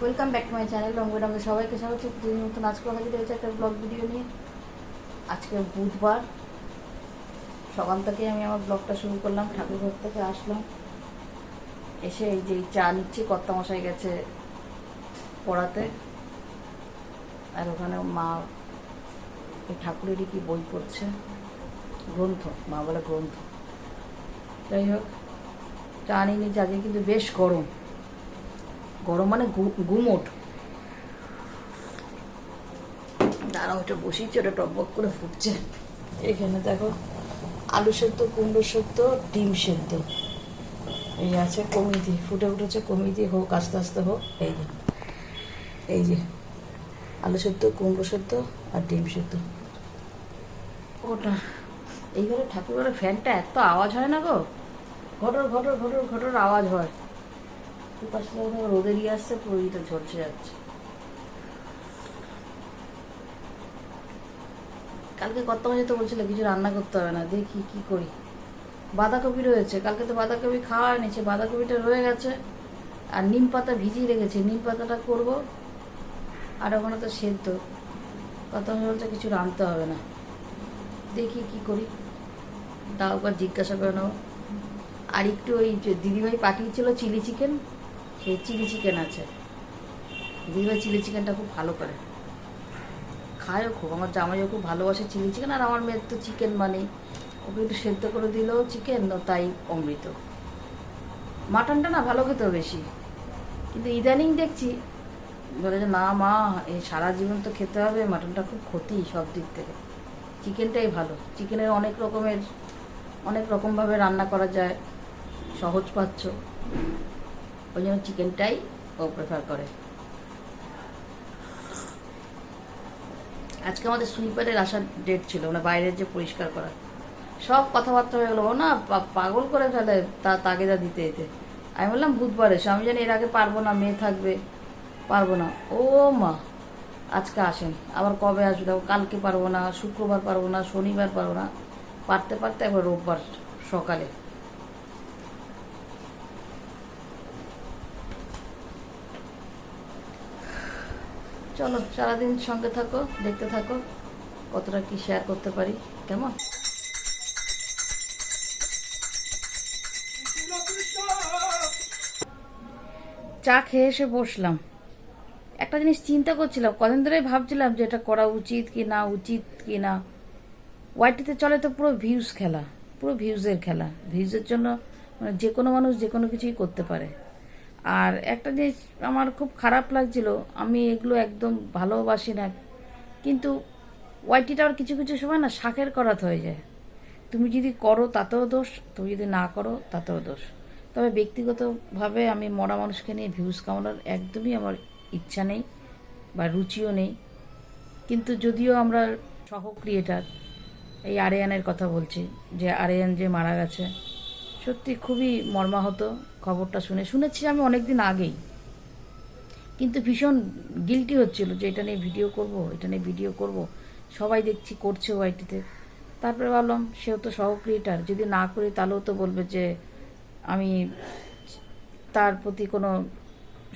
Welcome back to my channel রঙ্গের রঙে সবাইকে স্বাগত। দিন নতুন আজকে হাজির হয়েছে একটা ব্লগ ভিডিও নিয়ে। আজকে বুধবার। সকাল থেকে আমি আমার ব্লগটা শুরু করলাম, ঠাকুর ঘর থেকে আসলাম। এসে এই যে চা নিচ্ছি কর্তা মশাই গেছে পড়াতে। আর ওখানে মা এই ঠাকুরেরই কি বই পড়ছে? গ্রন্থ, মা বলে গ্রন্থ। যাই হোক, চা নিয়ে নিচ্ছি। আজকে কিন্তু বেশ গরম। গরম মানে গুমোট। দাঁড়া ওটা বসিয়েছি, ওটা টকবক করে ফুটছে। এখানে দেখো, আলু সেদ্ধ, কুমড়ো সেদ্ধ, ডিম সেদ্ধ। এই আছে কমিটি, ফুটে উঠেছে কমিটি, হোক, আস্তে আস্তে হোক, এই যে এই যে। আলু সেদ্ধ, কুমড়ো সেদ্ধ আর ডিম সেদ্ধ। ওটা, এইবারে ঠাকুরের ফ্যানটা এত আওয়াজ হয় না গো? ঘটর ঘটর ঘটর ঘটর আওয়াজ হয়। পাশে যখন রোদে দিয়ে আসছে পুরো ইটা ঝরছে যাচ্ছে। কালকে কত মাসে তো বলছিল, কিছু রান্না করতে হবে না, দেখি কি করি। বাঁধাকপি রয়েছে, কালকে তো বাঁধাকপি খাওয়া সে বাঁধাকপিটা রয়ে গেছে, আর নিম পাতা ভিজিয়ে রেখেছি, নিম পাতাটা করব, আর ওখানে তো সেদ্ধ। কত বলছে, কিছু রাঁধতে হবে না। দেখি কি করি, তাও একবার জিজ্ঞাসা করে নেব। আর একটু ওই দিদিভাই পাঠিয়েছিল, চিলি চিকেন চিলি চিকেন আছে। দিদিভাই চিলি চিকেনটা খুব ভালো করে। খায়ও খুব, আমার জামাইও খুব ভালোবাসে চিলি চিকেন, আর আমার মেয়ের তো চিকেন মানে ওকে একটু সেদ্ধ করে দিলেও চিকেন তাই অমৃত। মাটনটা না ভালো খেতেও বেশি। কিন্তু ইদানিং দেখছি, বলে যে না মা এই সারা জীবন তো খেতে হবে, মাটনটা খুব ক্ষতি সব দিক থেকে। চিকেনটাই ভালো। চিকেনের অনেক রকমের, অনেক রকমভাবে রান্না করা যায়, সহজ পাচ্ছ। ওই জন্য চিকেনটাই ও প্রেফার করে। আজকে আমাদের সুইপারের আসার ডেট ছিল মানে বাইরের যে পরিষ্কার করা। সব কথাবার্তা হয়ে গেলো, ও না পাগল করে ফেলে তা তাগেদা দিতে দিতে আমি বললাম, বুধবার এসো। আমি জানি এর আগে পারব না, মেয়ে থাকবে, পারব না। ও মা, আজকে আসেন। আবার কবে আসবে? দেখো, কালকে পারব না, শুক্রবার পারব না, শনিবার পারব না। পারতে পারতে একবার রোববার সকালে। চলো, সারাদিন সঙ্গে থাকো, দেখতে থাকো, কতটা কি শেয়ার করতে পারি, কেমন? চা খেয়ে এসে বসলাম। একটা জিনিস চিন্তা করছিলাম, কদিন ধরেই ভাবছিলাম যে এটা করা উচিত কি না, উচিত কি না। ওয়াইটিতে চলে তো পুরো ভিউজ খেলা, পুরো ভিউজের খেলা। ভিউজের জন্য মানে যে কোনো মানুষ যে কোনো কিছুই করতে পারে। আর একটা জিনিস আমার খুব খারাপ লাগছিল, আমি এগুলো একদম ভালোবাসি না। কিন্তু ওয়াইটিটা আবার কিছু কিছু সময় না শাকের করাত হয়ে যায়। তুমি যদি করো তাতেও দোষ, তুমি যদি না করো তাতেও দোষ। তবে ব্যক্তিগতভাবে আমি মরা মানুষকে নিয়ে ভিউজ কামানোর একদমই আমার ইচ্ছা নেই বা রুচিও নেই। কিন্তু যদিও আমরা সহ ক্রিয়েটার এই আরিয়ানের কথা বলছি, যে আরিয়ান যে মারা গেছে, সত্যি খুবই মর্মাহত। খবরটা শুনে, শুনেছি আমি অনেক দিন আগেই। কিন্তু ভীষণ গিলটি হচ্ছিল যে এটা নিয়ে ভিডিও করব, এটা নিয়ে ভিডিও করব। সবাই দেখছি করছে ওয়াইটিতে। তারপরে ভাবলাম, সেও তো সহ ক্রিয়েটার যদি না করি তাহলেও তো বলবে যে আমি তার প্রতি কোনো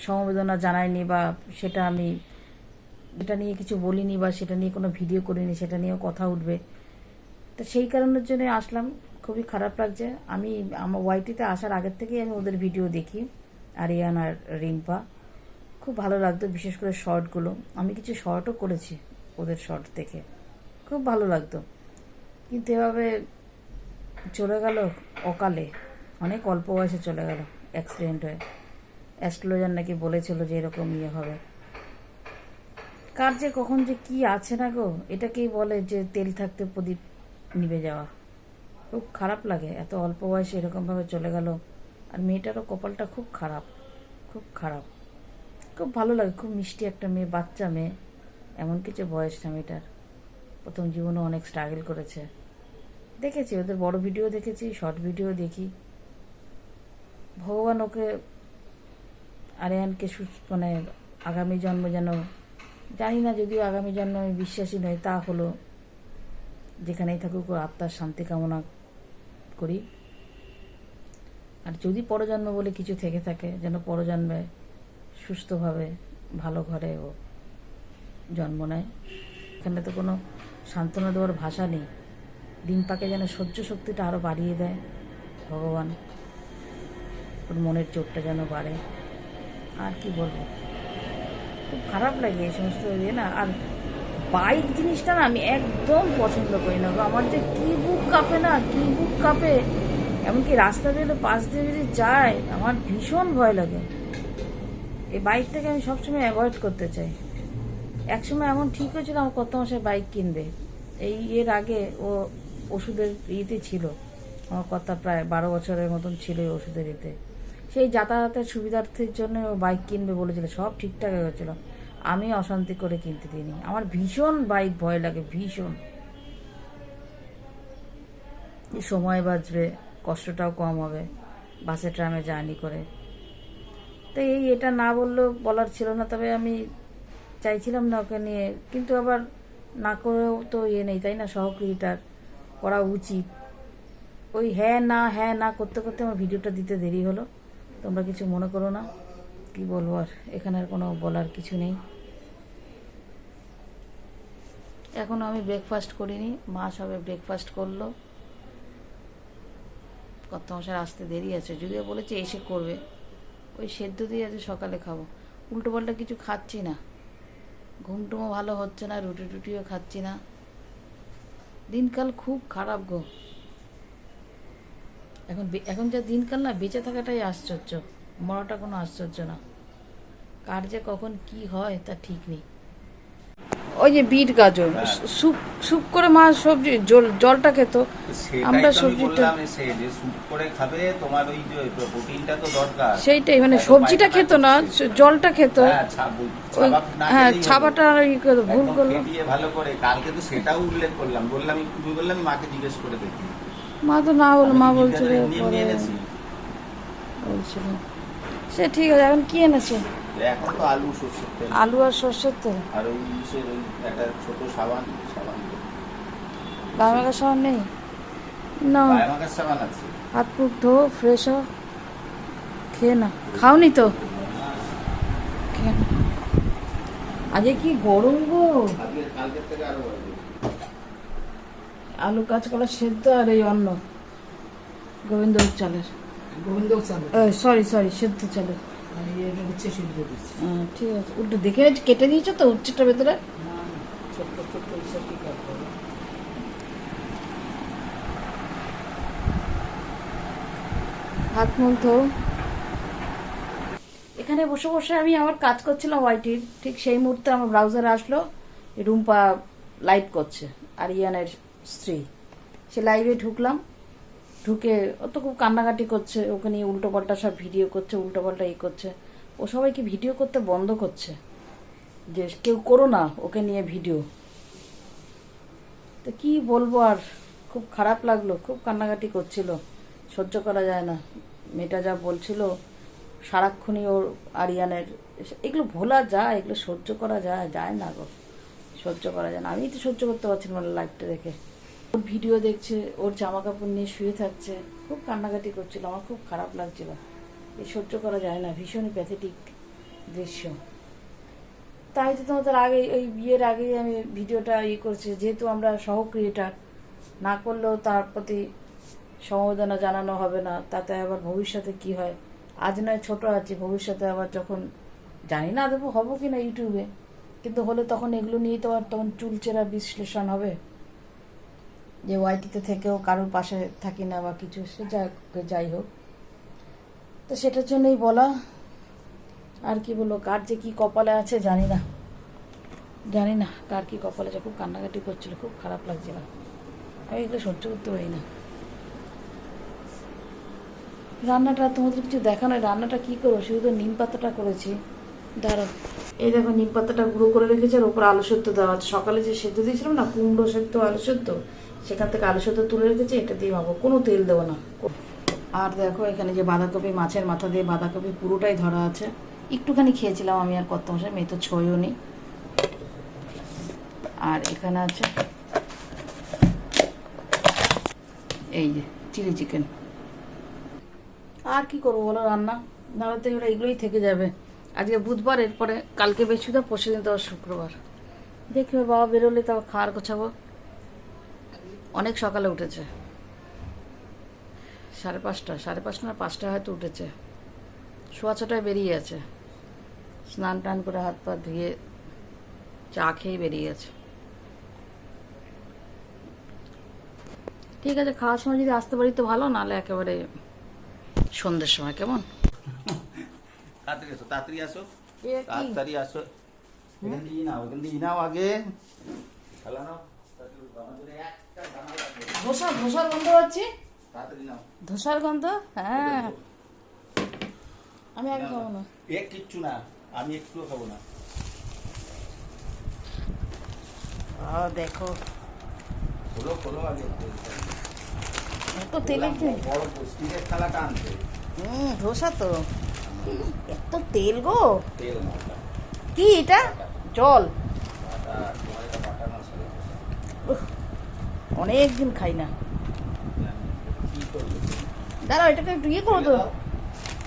সমবেদনা জানাইনি বা সেটা আমি, এটা নিয়ে কিছু বলিনি বা সেটা নিয়ে কোনো ভিডিও করিনি, সেটা নিয়েও কথা উঠবে। তো সেই কারণের জন্য আসলাম। খুবই খারাপ লাগছে। আমি আমার ওয়াইটিতে আসার আগের থেকেই আমি ওদের ভিডিও দেখি, আরিয়ান আর রিম্পা। খুব ভালো লাগতো, বিশেষ করে শর্টগুলো আমি কিছু শর্টও করেছি ওদের শর্ট থেকে খুব ভালো লাগতো। কিন্তু এভাবে চলে গেল অকালে। অনেক অল্প বয়সে চলে গেল অ্যাক্সিডেন্ট হয়ে। অ্যাস্ট্রোলজার নাকি বলেছিল যে এরকম ইয়ে হবে। কার যে কখন যে কি আছে না গো, এটাকেই বলে যে তেল থাকতে প্রদীপ নিভে যাওয়া। খুব খারাপ লাগে। এত অল্প বয়সে এরকমভাবে চলে গেল। আর মেয়েটারও কপালটা খুব খারাপ খুব খারাপ। খুব ভালো লাগে, খুব মিষ্টি একটা মেয়ে, বাচ্চা মেয়ে। এমন কিছু বয়স না মেয়েটার। প্রথম জীবনে অনেক স্ট্রাগল করেছে। দেখেছি, ওদের বড় ভিডিও দেখেছি শর্ট ভিডিও দেখি। ভগবান ওকে, আরিয়ানকে মানে আগামী জন্ম যেন, জানি না যদিও আগামী জন্ম আমি বিশ্বাসী নই, তা হলো, যেখানেই থাকুক আত্মার শান্তি কামনা করি। আর যদি পরজন্ম বলে কিছু থেকে থাকে, যেন পরজন্মে সুস্থভাবে ভালো ঘরে ও জন্ম নেয়। এখানে তো কোনো সান্ত্বনা দেওয়ার ভাষা নেই। দিন পাকে যেন সহ্য শক্তিটা আরও বাড়িয়ে দেয় ভগবান। ওর মনের চোটটা যেন বাড়ে। আর কি বলব? খুব খারাপ লাগে এই সমস্ত ইয়ে না। আর বাইক জিনিসটা না আমি একদম পছন্দ করি না। আমার যে কি বুক কাঁপে না, কি বুক কাঁপে, এমনকি রাস্তা বেরোলে পাশ দিয়ে যদি যায়, আমার ভীষণ ভয় লাগে। এই বাইকটাকে আমি সবসময় অ্যাভয়েড করতে চাই। একসময় এমন ঠিক হয়েছিল আমার কত মাসে বাইক কিনবে। এই এর আগে ও ওষুধের ইতে ছিল। আমার কথা প্রায় বারো বছরের মতন ছিল এই ওষুধের ইতে সেই যাতায়াতের সুবিধার্থের জন্য ও বাইক কিনবে বলেছিল। সব ঠিকঠাক হয়ে গেছিল। আমি অশান্তি করে কিনতে দিইনি। আমার ভীষণ বাইক ভয় লাগে, ভীষণ। সময় বাঁচবে, কষ্টটাও কম হবে, বাসে, ট্রামে জার্নি করে। তো এই এটা না বললেও বলার ছিল না, তবে আমি চাইছিলাম না ওকে নিয়ে, কিন্তু আবার না করেও তো ইয়ে নেই, তাই না? সহক্রিয়েটার করা উচিত। ওই হ্যাঁ না হ্যাঁ না করতে করতে আমার ভিডিওটা দিতে দেরি হলো। তোমরা কিছু মনে করো না, কি বলব আর, এখানে আর কোনো বলার কিছু নেই। এখনও আমি ব্রেকফাস্ট করিনি। মা সবে ব্রেকফাস্ট করল। কত মাসের আসতে দেরি আছে। যদিও বলেছে এসে করবে। ওই সেদ্ধ দিয়ে আছে সকালে খাব। উল্টো পাল্টা কিছু খাচ্ছি না। ঘুমটুমও ভালো হচ্ছে না, রুটি টুটিও খাচ্ছি না। দিনকাল খুব খারাপ গো। এখন এখন যা দিনকাল না, বেঁচে থাকাটাই আশ্চর্য। মরাটা কোনো আশ্চর্য না। কার যে কখন কি হয় তা ঠিক নেই। ওই যে বিট গাজর স্যুপ স্যুপ করে মাছ সবজি জল জলটা খেত। আমরা সবজিটা বললাম এসে যে স্যুপ করে খাবে তোমার ওই যে প্রোটিনটা তো দরকার। সেইটাই মানে সবজিটা খেত না জলটা খেত। হ্যাঁ, হ্যাঁ। ছাবাটা ই করে ভুল করল ভালো করে। কালকে তো সেটাও উল্লেখ করলাম। বললাম তুমি বললাম মাকে জিজ্ঞেস করে দেখি। মা তো না বল মা। বলছিল। সে ঠিক আছে এখন কি এনেছে? এখন তো আলু সর্ষের তেল। আলু আর সর্ষের তেল? আর ওই ইসের ওই একটা ছোট সাবান সাবান গামের সাবান নেই? না। সাবান আছে। হাত মুখ ধো ফ্রেশ হ খেয়ে না খাওনি তো? খেয়ে না। আজকে কি গরম গো। আলু কাঁচকলা সেদ্ধ আর এই অন্ন। গোবিন্দ চালের। গোবিন্দ চালু সরি সরি সেদ্ধ চালের। মানে সিদ্ধ দিচ্ছি। ঠিক আছে। উল্টো দেখে কেটে দিয়েছ তো উচ্চটা ভেতরে? ছোট্ট ছোট্ট হিসাব কি কাটতে হাত মুখ ধো। এখানে বসে বসে আমি আমার কাজ করছিলাম ওয়াইটির। ঠিক সেই মুহূর্তে আমার ব্রাউজারে আসলো রুম্পা লাইভ করছে আর ইয়ানের স্ত্রী। সে লাইভে ঢুকলাম। ঢুকে ও তো খুব কান্নাকাটি করছে, ওকে নিয়ে উল্টো পাল্টা সব ভিডিও করছে উল্টো পাল্টা ই করছে। ও সবাইকে ভিডিও করতে বন্ধ করছে। যে কেউ করো না, ওকে নিয়ে ভিডিও। তো কি বলব আর, খুব খারাপ লাগল, খুব কান্নাকাটি করছিল। সহ্য করা যায় না। মেয়েটা যা বলছিল, সারাক্ষণই ওর আরিয়ানের, এগুলো ভোলা যায়, এগুলো সহ্য করা যায় যায় না গো। সহ্য করা যায় না। আমি তো সহ্য করতে পারছি না লাইফটা দেখে। ওর ভিডিও দেখছে, ওর জামা কাপড় নিয়ে শুয়ে থাকছে, খুব কান্নাকাটি করছিল, আমার খুব খারাপ লাগছিল। এই সহ্য করা যায় না ভীষণই প্যাথেটিক দৃশ্য। তাই তো তোমাদের আগে ওই বিয়ের আগেই আমি ভিডিওটা ইয়ে করছি, যেহেতু আমরা সহ ক্রিয়েটার না করলেও তার প্রতি সমবেদনা জানানো হবে না, তাতে আবার ভবিষ্যতে কি হয়? আজ নয়, ছোট আছি, ভবিষ্যতে আবার যখন জানি না দেবো, হব কি না ইউটিউবে, কিন্তু হলে তখন এগুলো নিয়ে তো আর তখন চুলচেরা বিশ্লেষণ হবে। যে ওয়াইটিতে থেকেও কারোর পাশে থাকি না বা কিছু, সে যাই হোক। তো সেটার জন্যই বলা, আর কি বলব, কার যে কি কপালে আছে জানি না। জানি না কার কি কপালে আছে, খুব কান্নাকাটি করছিল, খুব খারাপ লাগছিল। আমি এগুলো সহ্য করতে পারি না। রান্নাটা তোমাদের কিছু দেখানো রান্নাটা কি করব? শুধু তো নিম পাতাটা করেছি। দাঁড়ো এই দেখো, নিম পাতাটা গুঁড়ো করে রেখেছে আর ওপর আলু সেদ্ধ দেওয়া আছে। সকালে যে সেদ্ধ দিয়েছিলাম না, কুমড়ো সেদ্ধ, আলু সেদ্ধ সেখান থেকে আলু সেদ্ধ তুলে রেখেছি, এটা দিয়ে মাখবো কোনো তেল দেবো না। আর দেখো, এখানে যে বাঁধাকপি, মাছের মাথা দিয়ে বাঁধাকপি পুরোটাই ধরা আছে। একটুখানি খেয়েছিলাম আমি আর কত মাসে মেয়ে তো ছয়ও নেই আর এখানে আছে এই যে চিলি চিকেন। আর কি করব বলো রান্না? নাহলে তো এগুলো এগুলোই থেকে যাবে। আজকে বুধবার, এরপরে কালকে বৃহস্পতিবার পরশু দিন তো শুক্রবার। দেখবে বাবা বেরোলে তাও খাওয়ার গোছাবো। অনেক সকালে উঠেছে। সাড়ে পাঁচটা সাড়ে পাঁচটা না পাঁচটা হয়তো উঠেছে। সোয়া ছটায় বেরিয়ে আছে স্নান টান করে হাত পা ধুয়ে চা খেয়ে বেরিয়ে গেছে। ঠিক আছে খাওয়ার সময় যদি আসতে পারি তো ভালো নাহলে একেবারে সন্ধ্যের সময় কেমন? তাড়াতাড়ি আসো তাড়াতাড়ি আসো? তাড়াতাড়ি আসো। এখান দিয়ে নাও এখান দিয়ে নাও আগে। খেলা নাও তাড়াতাড়ি আমাদের একটা দানা লাগবে ধোসা ধোসার গন্ধ পাচ্ছি ধোসার গন্ধ? হ্যাঁ। আমি আগে খাব না। এ কিচ্ছু না আমি একটুও খাব না। ও দেখো। খোলো খোলো আগে। এত তেলে কি বড় স্টিলের থালাটা আনতে। হুম ধোসা তো। এত তেল গো। তেল কি এটা? জল বাটা, তোমার এটা বাটা মশলা। অনেক দিন খাই না। দাঁড়াও এটাকে একটু ইয়ে করো তো।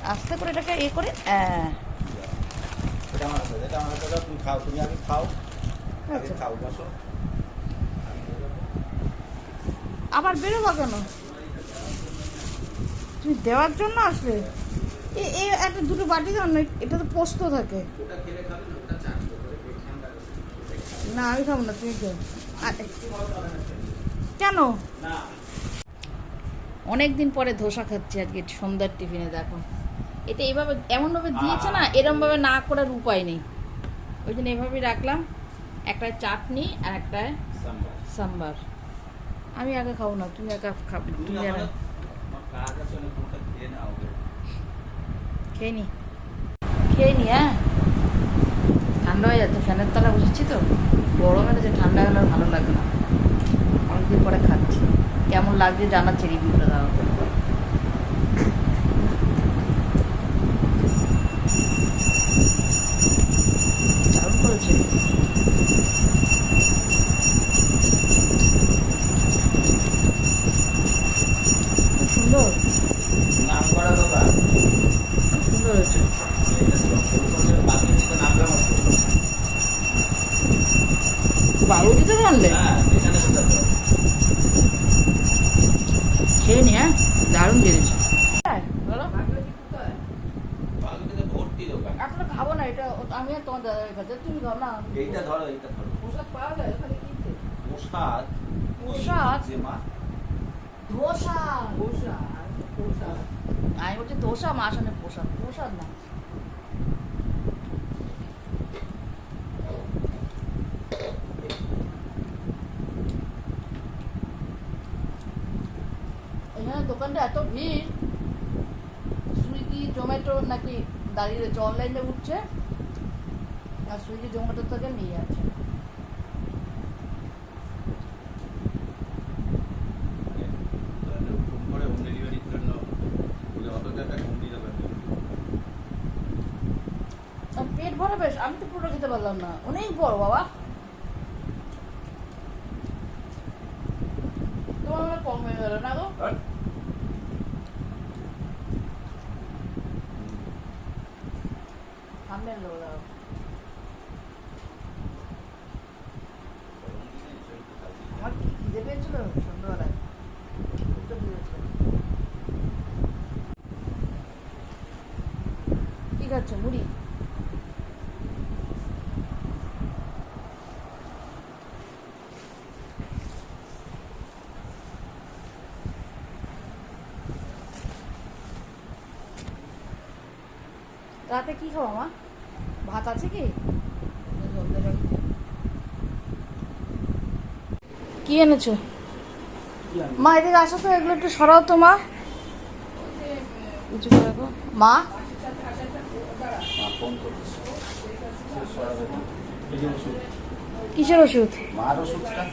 আস্তে করে এটাকে ইয়ে করে হ্যাঁ আবার বেরোবা কেন? তুমি দেওয়ার জন্য আসলে? এই একটা দুটো বাটি দাও না এটা তো পোস্ত থাকে। না আমি খাব না তুমি আর- কেন? অনেক দিন পরে ধোসা খাচ্ছি আজকে সন্ধ্যার টিফিনে দেখো। এটা এইভাবে এমনভাবে দিয়েছে না এরমভাবে না করার উপায় নেই। ওই জন্য এভাবেই রাখলাম। একটা চাটনি আর একটা সাম্বার। আমি আগে খাব না তুমি একা খাবে তুমি খেয়ে নি। খেয়ে নি হ্যাঁ? ঠান্ডা হয়ে যাচ্ছে ফ্যানের তলা বসেছি তো। গরমে যে ঠান্ডা হলে ভালো লাগে না। অনেকদিন পরে খাচ্ছি। কেমন লাগছে জানাচ্ছে রিভিউটা দাও। দারুণ করেছে। সুন্দর। নাম করা দোকান সুন্দর হয়েছে এটা তো শুরু করলে বাকি দিকে নামলাম আর শুরু করলাম। বাবু দিতে জানলে হ্যাঁ এখানে কোথাও তো। খেয়ে নি হ্যাঁ দারুণ হ্যাঁ, খাব না এটা আমি আর তোমার দাদার কাছে। তুমি খাও না এইটা ধরো এইটা ধরো। পোশাক পাওয়া যায় ওখানে কিনতে? প্রসাদ? প্রসাদ? মা ধোসা। পোষা পোষা আমি বলছি ধোসা মা আসলে প্রসাদ। প্রসাদ না। এখানে এত ভিড়? সুইগি, জোম্যাটো নাকি দাঁড়িয়ে রয়েছে? অনলাইনে উঠছে। আর সুইগি, জোম্যাটো থেকে নিয়ে যাচ্ছে। পেট ভরা বেশ, আমি তো পুরো খেতে পারলাম না। অনেক বড় বাবা তোমার মনে হয় কম হয়ে গেল না গো সামনে লোক দাও আমার কি খিদে পেয়েছিল সন্ধ্যাবেলায় দুটো দিয়েছিল কি খাচ্ছ মুড়ি রাতে কি খাব মা? ভাত আছে কি? কি এনেছো? মা এদিকে আসো তো এগুলো একটু সরাও তো মা। মা? ফোন করছে। কিসের ওষুধ? মার ওষুধটা।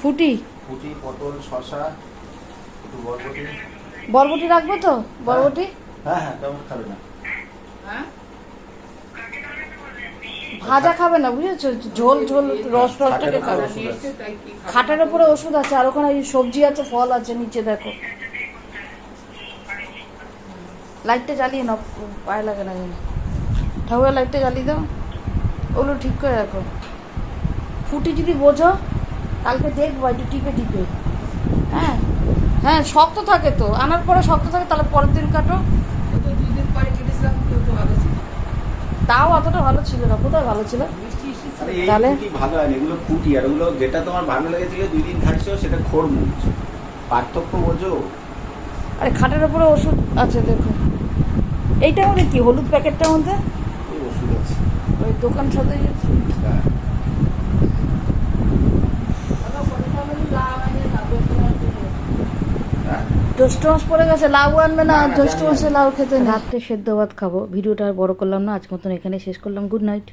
ফুটি? ফুটি পটল শশা একটু বরবটি। বরবটি রাখব তো? বরবটি? হ্যাঁ হ্যাঁ কেমন খাবে না। ভাজা খাবে না বুঝেছ? ঝোল ঝোল রস খাটের খাবে। খাটের উপরে ওষুধ আছে আর ওখানে সবজি আছে ফল আছে নিচে দেখো। লাইটটা জ্বালিয়ে নাও পায়ে লাগে না। ঠাকুরের লাইটটা জ্বালিয়ে দাও। ওগুলো ঠিক করে রাখো। ফুটি যদি বোঝো কালকে দেখব একটু টিপে টিপে। হ্যাঁ? হ্যাঁ শক্ত থাকে তো। আনার পরে শক্ত থাকে তাহলে পরের দিন কাটো। ও তো দুই দিন পরে কেটেছিলাম কেউ তো ভালো ছিল তাও অতটা ভালো ছিল না। কোথায় ভালো ছিল? তাহলে? ভালো হয়নি এগুলো ফুটি। আর ওগুলো যেটা তোমার ভালো লেগেছিল দুই দিন খাইছো সেটা খোরমুজ পার্থক্য বোঝো। আরে খাটের ওপরে ওষুধ আছে দেখো। এইটার মানে কি? হলুদ প্যাকেটটা ওষুধ আছে। ওই দোকান সাথে হ্যাঁ। হ্যাঁ? জ্যৈষ্ঠ মাস পড়ে গেছে লাউ আনবে না না, না, জ্যৈষ্ঠ মাসে লাউ খেতে রাত্রে সেদ্ধ ভাত খাব। ভিডিওটা আর বড় করলাম না আজ মতন এখানে শেষ করলাম। Good night.